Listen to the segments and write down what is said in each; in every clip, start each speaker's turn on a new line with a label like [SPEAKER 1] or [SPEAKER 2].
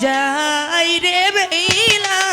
[SPEAKER 1] যাই রে বেলা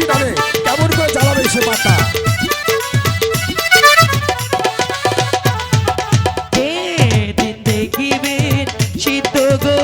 [SPEAKER 2] এই সে খুশি নামে কেমন করে জ্বালাবে সে মাথা
[SPEAKER 1] শীত গো?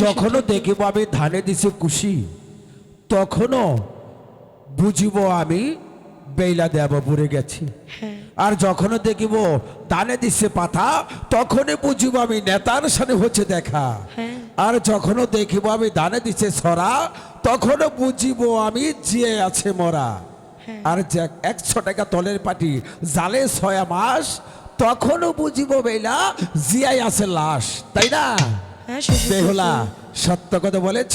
[SPEAKER 2] যখনও দেখিব আমি ধানে দিছে কুশি তখনও বুঝিব আমি বেইলা দেব বুড়ে গেছি।
[SPEAKER 1] হ্যাঁ।
[SPEAKER 2] আর যখনও দেখিব দানে দিছে পাতা তখনই বুঝিব আমি নেতার সাথে হচ্ছে দেখা।
[SPEAKER 1] হ্যাঁ।
[SPEAKER 2] আর যখনও দেখিব আমি দানে দিছে সরা তখনও বুঝিব আমি জিয়ে আছে মরা।
[SPEAKER 1] হ্যাঁ।
[SPEAKER 2] আর যে একশো টাকা তলের পাটি জালে ছয়া মাস তখনও বুঝিব বেলা জিয়াই আছে লাশ তাই না? বেহুলা সত্য কথা বলেছ?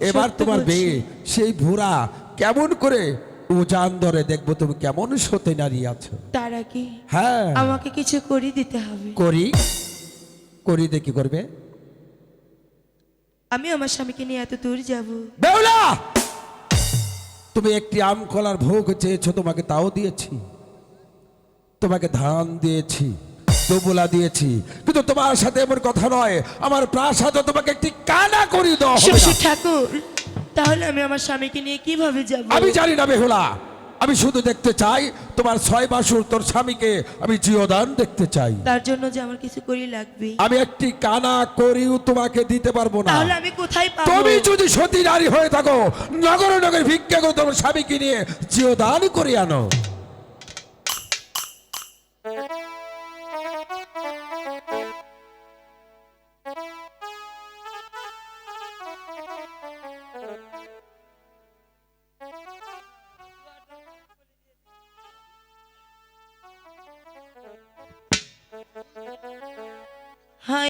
[SPEAKER 2] এবার তোমার। বিয়ে সেই ভুরা কেমন করে উজান ধরে দেখব তুমি? কেমন সতে নারী আছো?
[SPEAKER 1] তার আগে
[SPEAKER 2] হ্যাঁ।
[SPEAKER 1] আমাকে কিছু করে দিতে হবে।
[SPEAKER 2] করি? করি দেখি করবে?
[SPEAKER 1] আমি আমার স্বামীকে নিয়ে এত দূর যাব।
[SPEAKER 2] বেহুলা! তুমি একটি আম কলার ভোগ চেয়েছো তোমাকে তাও দিয়েছি। তোমাকে ধান দিয়েছি। দোবলা দিয়েছি। কিন্তু তোমার সাথে এমন কথা নয়। আমার প্রাসাদে তোমাকে একটি কানা করি হবে
[SPEAKER 1] ঠাকুর তাহলে আমি আমার স্বামীকে নিয়ে কীভাবে যাব?
[SPEAKER 2] আমি জানি না বেহুলা। আমি শুধু দেখতে চাই তোমার ছয় বাসুর তোর স্বামীকে আমি জিওদান দেখতে চাই।
[SPEAKER 1] তার জন্য যে আমার কিছু করি লাগবে।
[SPEAKER 2] আমি একটি কানা করিও তোমাকে দিতে পারব না।
[SPEAKER 1] তাহলে আমি কোথায় পাবো?
[SPEAKER 2] তুমি যদি সতী নারী হয়ে থাকো নগর নগর ভিক্ষা করে তোমার স্বামীকে নিয়ে জিওদান করে আনো।